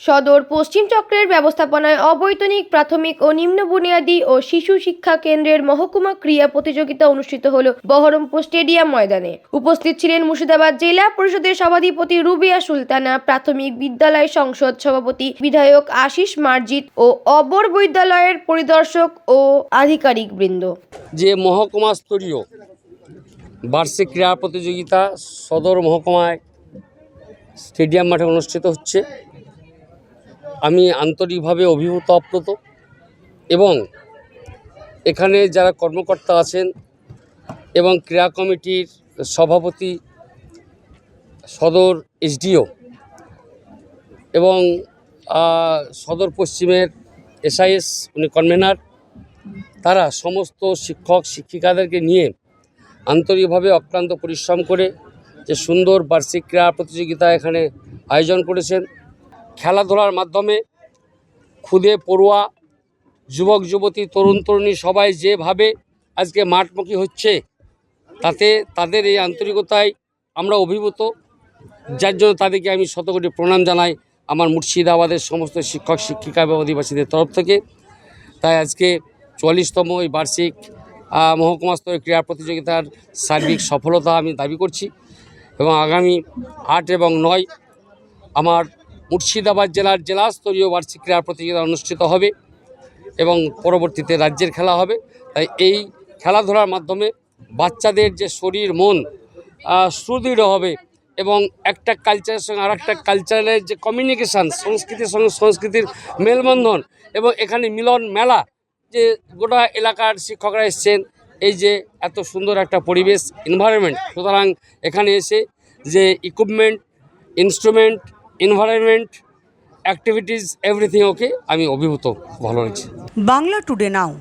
সদর পশ্চিম চক্রের ব্যবস্থাপনায় অবৈতনিক, প্রাথমিক ও নিম্ন বুনিয়াদী ও শিশু শিক্ষা কেন্দ্রের মহকুমা ক্রীড়া প্রতিযোগিতা অনুষ্ঠিত হল বহরমপুর স্টেডিয়াম ময়দানে। উপস্থিত ছিলেন মুর্শিদাবাদ জেলা পরিষদের সভাধিপতি রুবিয়া সুলতানা, প্রাথমিক বিদ্যালয় সংসদ সভাপতি বিধায়ক আশিস মার্জিত ও অবর বিদ্যালয়ের পরিদর্শক ও আধিকারিক বৃন্দ। যে মহকুমা স্তরীয় বার্ষিক ক্রীড়া প্রতিযোগিতা সদর মহকুমায় স্টেডিয়াম মাঠে অনুষ্ঠিত হচ্ছে। আমি আন্তরিকভাবে অভিভূত আপ্লুত এবং এখানে যারা কর্মকর্তা আছেন এবং ক্রীড়া কমিটির সভাপতি, সদর এসডিও এবং সদর পশ্চিমের এসআইএস, উনি কনভেনার, তারা সমস্ত শিক্ষক, শিক্ষিকাদেরকে নিয়ে আন্তরিকভাবে অক্লান্ত পরিশ্রম করে যে সুন্দর বার্ষিক ক্রীড়া প্রতিযোগিতা এখানে আয়োজন করেছেন। খেলাধুলার মাধ্যমে খুদে পড়ুয়া যুবক যুবতী তরুণ তরুণী সবাই যেভাবে আজকে মাঠমুখী হচ্ছে তাতে তাদের এই আন্তরিকতায় আমরা অভিভূত। যার জন্য তাদেরকে আমি শতকোটি প্রণাম জানাই আমার মুর্শিদাবাদের সমস্ত শিক্ষক শিক্ষিকা এবং অধিবাসীদের তরফ থেকে। তাই আজকে চুয়াল্লিশতম এই বার্ষিক আহ, মহকুমা স্তরের ক্রীড়া প্রতিযোগিতার সার্বিক সফলতা আমি দাবি করছি এবং আগামী আট এবং নয় আমার মুর্শিদাবাদ জেলার জেলা স্তরীয় বার্ষিক ক্রীড়া প্রতিযোগিতা অনুষ্ঠিত হবে এবং পরবর্তীতে রাজ্যের খেলা হবে। তাই এই খেলাধুলার মাধ্যমে বাচ্চাদের যে শরীর, মন সুদৃঢ় হবে এবং একটা কালচারের সঙ্গে আর একটা কালচারের যে কমিউনিকেশান সংস্কৃতির সঙ্গে সংস্কৃতির মেলবন্ধন এবং এখানে মিলন মেলা যে গোটা এলাকার শিক্ষকরা এসছেন, এই যে এত সুন্দর একটা পরিবেশ এনভায়রনমেন্ট সুতরাং এখানে এসে যে equipment instrument environment activities everything okay আমি অভিভূত ভালো লাগছে বাংলা টুডে নাও